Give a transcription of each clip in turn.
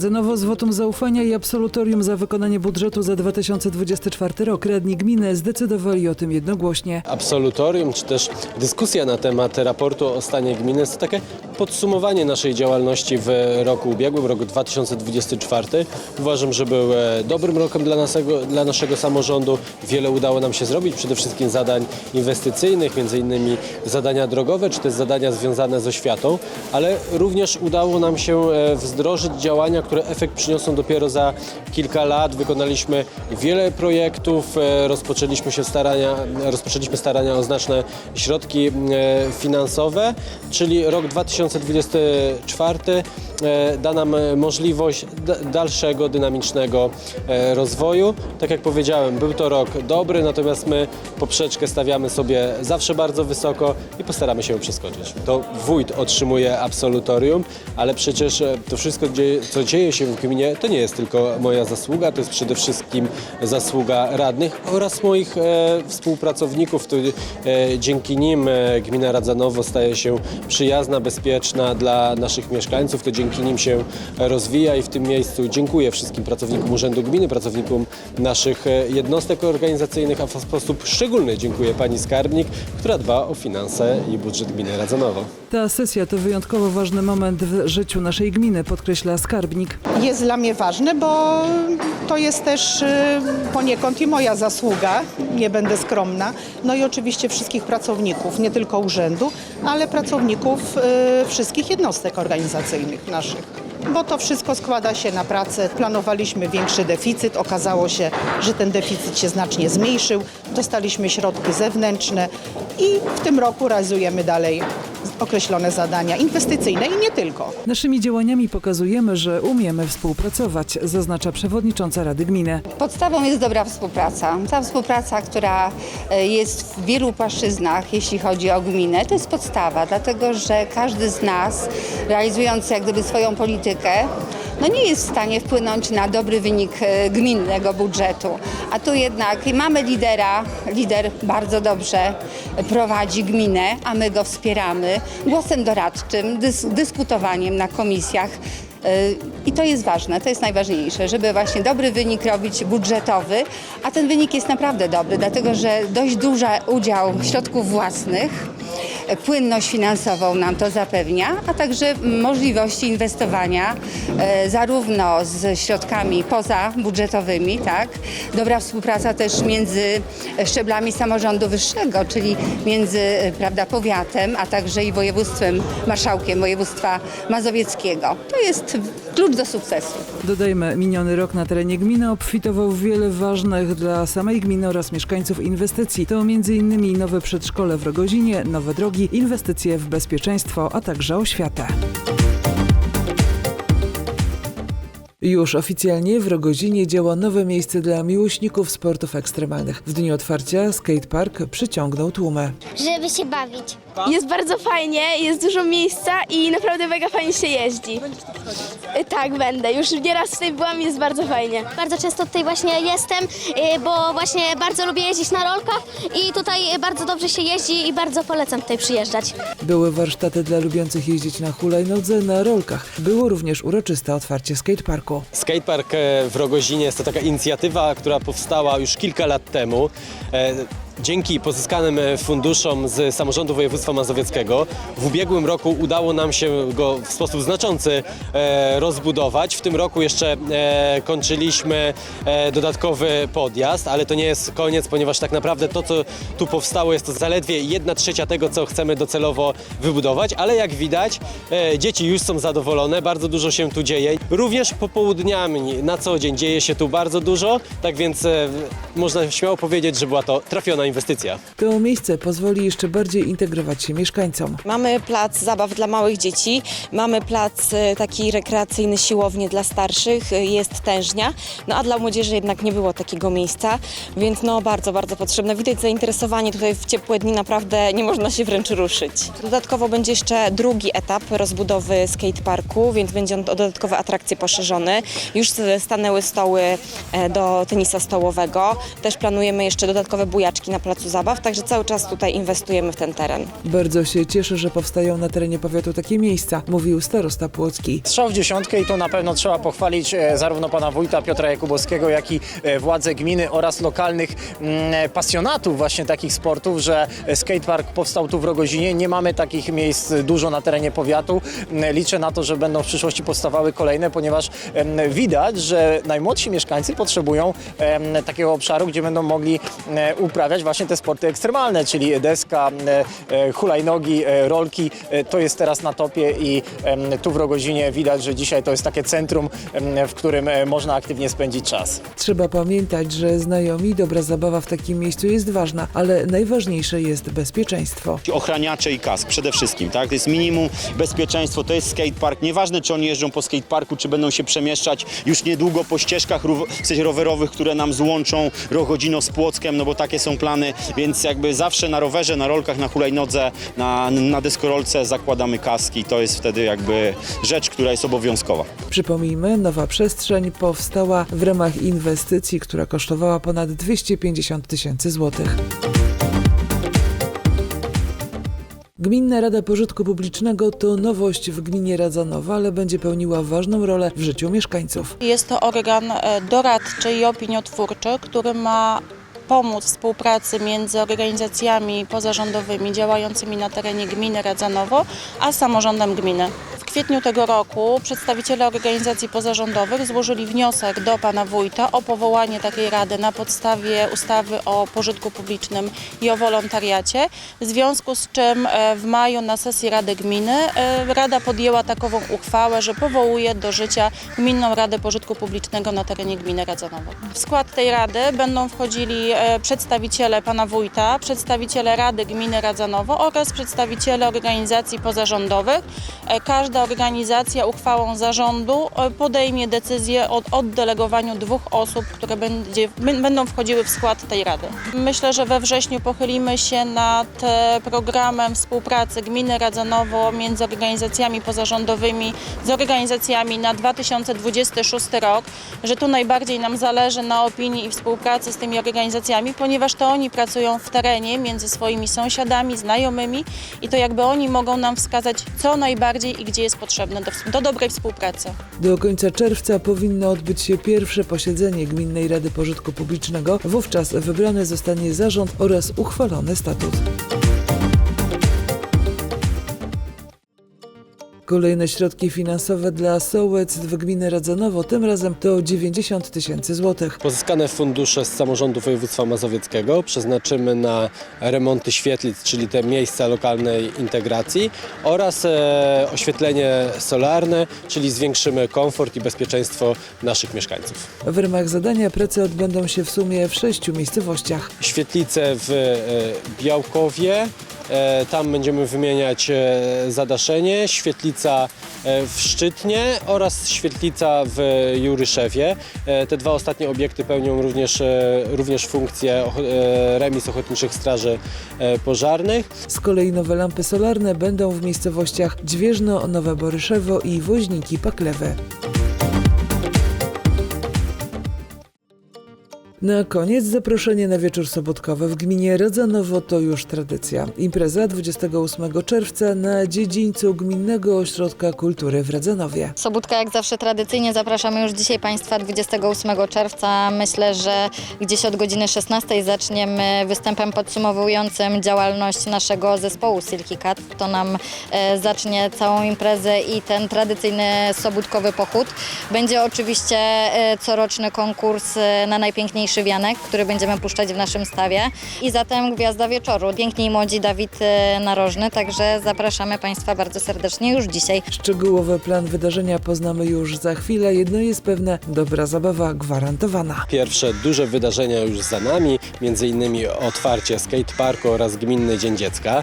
Radzenowo z wotum zaufania i absolutorium za wykonanie budżetu za 2024 rok radni gminy zdecydowali o tym jednogłośnie. absolutorium, czy też dyskusja na temat raportu o stanie gminy jest to takie podsumowanie naszej działalności w roku ubiegłym, roku 2024. Uważam, że był e, dobrym rokiem dla naszego, dla naszego samorządu. Wiele udało nam się zrobić, przede wszystkim zadań inwestycyjnych, między innymi zadania drogowe, czy też zadania związane z oświatą, ale również udało nam się e, wdrożyć działania, które efekt przyniosą dopiero za kilka lat. Wykonaliśmy wiele projektów, e, rozpoczęliśmy się starania, rozpoczęliśmy starania o znaczne środki e, finansowe, czyli rok 2024 e, da nam możliwość da- dalszego, dynamicznego rozwoju. Tak jak powiedziałem, był to rok dobry, natomiast my poprzeczkę stawiamy sobie zawsze bardzo wysoko i postaramy się ją przeskoczyć. To wójt otrzymuje absolutorium, ale przecież to wszystko, co dzieje się w gminie, to nie jest tylko moja zasługa, to jest przede wszystkim zasługa radnych oraz moich e, współpracowników. To, e, dzięki nim e, gmina Radzanowo staje się przyjazna, bezpieczna dla naszych mieszkańców. To dzięki nim się rozwija i w tym miejscu dziękuję wszystkim pracownikom Urzędu Gminy, pracownikom naszych jednostek organizacyjnych, a w sposób szczególny dziękuję pani skarbnik, która dba o finanse i budżet gminy Radzanowo. Ta sesja to wyjątkowo ważny moment w życiu naszej gminy, podkreśla skarbnik. Jest dla mnie ważne, bo to jest też y, poniekąd i moja zasługa, nie będę skromna. No i oczywiście wszystkich pracowników, nie tylko urzędu, ale pracowników y, wszystkich jednostek organizacyjnych naszych. Bo to wszystko składa się na pracę. Planowaliśmy większy deficyt, okazało się, że ten deficyt się znacznie zmniejszył. Dostaliśmy środki zewnętrzne i w tym roku realizujemy dalej określone zadania inwestycyjne i nie tylko. Naszymi działaniami pokazujemy, że umiemy współpracować, zaznacza przewodnicząca Rady Gminy. Podstawą jest dobra współpraca. Ta współpraca, która e, jest w wielu płaszczyznach, jeśli chodzi o gminę, to jest podstawa, dlatego że każdy z nas, realizując jak gdyby swoją politykę, no nie jest w stanie wpłynąć na dobry wynik e, gminnego budżetu. A tu jednak mamy lidera, lider bardzo dobrze prowadzi gminę, a my go wspieramy głosem doradczym, dys, dyskutowaniem na komisjach. Y, I to jest ważne, to jest najważniejsze, żeby właśnie dobry wynik robić budżetowy, a ten wynik jest naprawdę dobry, dlatego że dość duży udział środków własnych, płynność finansową nam to zapewnia, a także możliwości inwestowania y, zarówno z środkami pozabudżetowymi, tak? Dobra współpraca też między szczeblami samorządu wyższego, czyli między y, prawda, powiatem, a także i województwem, marszałkiem województwa mazowieckiego. To jest klucz do sukcesu. Dodajmy, miniony rok na terenie gminy obfitował w wiele ważnych dla samej gminy oraz mieszkańców inwestycji. To m.in. nowe przedszkole w Rogozinie, nowe drogi, inwestycje w bezpieczeństwo, a także oświatę. Już oficjalnie w Rogozinie działa nowe miejsce dla miłośników sportów ekstremalnych. W dniu otwarcia skatepark przyciągnął tłumy. żeby się bawić. Jest bardzo fajnie, jest dużo miejsca i naprawdę mega fajnie się jeździ. Y, Tak, będę. Już nieraz tutaj byłam i jest bardzo fajnie. Bardzo często tutaj właśnie jestem, y, bo właśnie bardzo lubię jeździć na rolkach i tutaj bardzo dobrze się jeździ i bardzo polecam tutaj przyjeżdżać. Były warsztaty dla lubiących jeździć na hulajnodze, na rolkach. Było również uroczyste otwarcie skateparku. Skatepark e, w Rogozinie jest to taka inicjatywa, która powstała już kilka lat temu. E, Dzięki pozyskanym e, funduszom z samorządu województwa mazowieckiego w ubiegłym roku udało nam się go w sposób znaczący e, rozbudować. W tym roku jeszcze e, kończyliśmy dodatkowy podjazd, ale to nie jest koniec, ponieważ tak naprawdę to, co tu powstało, jest to zaledwie jedna trzecia tego, co chcemy docelowo wybudować, ale jak widać, dzieci już są zadowolone, bardzo dużo się tu dzieje. Również popołudniami na co dzień dzieje się tu bardzo dużo, tak więc można śmiało powiedzieć, że była to trafiona inwestycja. To miejsce pozwoli jeszcze bardziej integrować się mieszkańcom. Mamy plac zabaw dla małych dzieci, mamy plac e, taki rekreacyjny, siłownie dla starszych, e, jest tężnia, no a dla młodzieży jednak nie było takiego miejsca, więc no bardzo, bardzo potrzebne. Widać zainteresowanie tutaj w ciepłe dni, naprawdę nie można się wręcz ruszyć. Dodatkowo będzie jeszcze drugi etap rozbudowy skateparku, więc będzie on o dodatkowe atrakcje poszerzony. Już stanęły stoły e, do tenisa stołowego, też planujemy jeszcze dodatkowe bujaczki na na placu zabaw, także cały czas tutaj inwestujemy w ten teren. Bardzo się cieszę, że powstają na terenie powiatu takie miejsca, mówił starosta Płocki. Strzał w dziesiątkę i tu na pewno trzeba pochwalić e, zarówno pana wójta Piotra Jakubowskiego, jak i e, władze gminy oraz lokalnych mm, pasjonatów właśnie takich sportów, że skatepark powstał tu w Rogozinie. Nie mamy takich miejsc dużo na terenie powiatu. Mm, Liczę na to, że będą w przyszłości powstawały kolejne, ponieważ widać, że najmłodsi mieszkańcy potrzebują takiego obszaru, gdzie będą mogli e, właśnie te sporty ekstremalne, czyli deska, e, e, hulajnogi, e, rolki. To jest teraz na topie i tu w Rogozinie widać, że dzisiaj to jest takie centrum, w którym można aktywnie spędzić czas. Trzeba pamiętać, że znajomi dobra zabawa w takim miejscu jest ważna, ale najważniejsze jest bezpieczeństwo. ochraniacze i kask przede wszystkim, tak? To jest minimum bezpieczeństwo, to jest skatepark. Nieważne, czy oni jeżdżą po skateparku, czy będą się przemieszczać już niedługo po ścieżkach rów- w sensie rowerowych, które nam złączą Rogodzino z Płockiem, no bo takie są plany, więc jakby zawsze na rowerze, na rolkach, na hulajnodze, na, na deskorolce zakładamy kaski. To jest wtedy jakby rzecz, która jest obowiązkowa. Przypomnijmy, nowa przestrzeń powstała w ramach inwestycji, która kosztowała ponad 250 tysięcy złotych. Gminna Rada Pożytku Publicznego to nowość w gminie Radzanowa, ale będzie pełniła ważną rolę w życiu mieszkańców. Jest to organ doradczy i opiniotwórczy, który ma pomóc współpracy między organizacjami pozarządowymi działającymi na terenie gminy Radzanowo, a samorządem gminy. Kwietniu tego roku przedstawiciele organizacji pozarządowych złożyli wniosek do pana wójta o powołanie takiej rady na podstawie ustawy o pożytku publicznym i o wolontariacie, w związku z czym e, w maju na sesji Rady Gminy e, Rada podjęła takową uchwałę, że powołuje do życia Gminną Radę Pożytku Publicznego na terenie gminy Radzanowo. W skład tej rady będą wchodzili e, przedstawiciele pana wójta, przedstawiciele Rady Gminy Radzanowo oraz przedstawiciele organizacji pozarządowych. E, Organizacja uchwałą zarządu e, podejmie decyzję o oddelegowaniu dwóch osób, które będzie, będą wchodziły w skład tej rady. Myślę, że we wrześniu pochylimy się nad e, programem współpracy gminy Radzanowo między organizacjami pozarządowymi z organizacjami na 2026 rok, że tu najbardziej nam zależy na opinii i współpracy z tymi organizacjami, ponieważ to oni pracują w terenie między swoimi sąsiadami, znajomymi i to jakby oni mogą nam wskazać, co najbardziej i gdzie jest potrzebne do, do dobrej współpracy. Do końca czerwca powinno odbyć się pierwsze posiedzenie Gminnej Rady Pożytku Publicznego. Wówczas wybrany zostanie zarząd oraz uchwalony statut. Kolejne środki finansowe dla sołectw gminy Radzanowo, tym razem to 90 tysięcy złotych. Pozyskane fundusze z samorządu województwa mazowieckiego przeznaczymy na remonty świetlic, czyli te miejsca lokalnej integracji oraz e, oświetlenie solarne, czyli zwiększymy komfort i bezpieczeństwo naszych mieszkańców. W ramach zadania prace odbędą się w sumie w sześciu miejscowościach. Świetlice w e, Białkowie, tam będziemy wymieniać e, zadaszenie, świetlica e, w Szczytnie oraz świetlica w Juryszewie. E, Te dwa ostatnie obiekty pełnią również, e, również funkcję e, remis ochotniczych straży e, pożarnych. Z kolei nowe lampy solarne będą w miejscowościach Dźwieżno, Nowe Boryszewo i Woźniki Paklewy. Na koniec zaproszenie na wieczór sobotkowy w gminie Radzanowo to już tradycja. Impreza 28 czerwca na dziedzińcu Gminnego Ośrodka Kultury w Radzanowie. Sobótka jak zawsze tradycyjnie zapraszamy już dzisiaj Państwa 28 czerwca. Myślę, że gdzieś od godziny 16 zaczniemy występem podsumowującym działalność naszego zespołu Silky Cat. To nam e, zacznie całą imprezę i ten tradycyjny sobótkowy pochód. Będzie oczywiście e, coroczny konkurs e, na najpiękniejszy wianek, który będziemy puszczać w naszym stawie. I zatem gwiazda wieczoru. Piękni i młodzi Dawid e, Narożny, także zapraszamy Państwa bardzo serdecznie już dzisiaj. Szczegółowy plan wydarzenia poznamy już za chwilę. Jedno jest pewne, dobra zabawa gwarantowana. Pierwsze duże wydarzenia już za nami, między innymi otwarcie skateparku oraz Gminny Dzień Dziecka.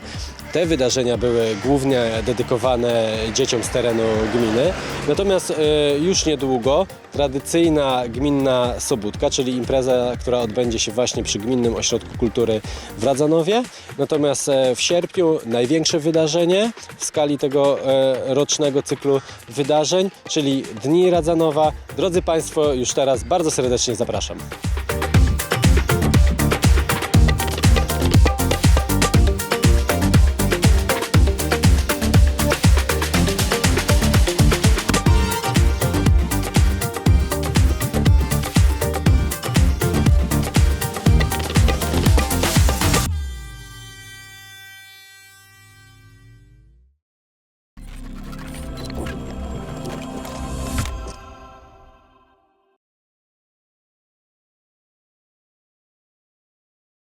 Te wydarzenia były głównie dedykowane dzieciom z terenu gminy. Natomiast e, już niedługo tradycyjna gminna sobótka, czyli impreza, która odbędzie się właśnie przy Gminnym Ośrodku Kultury w Radzanowie. Natomiast e, w sierpniu największe wydarzenie w skali tego e, rocznego cyklu wydarzeń, czyli Dni Radzanowa. Drodzy Państwo, już teraz bardzo serdecznie zapraszam.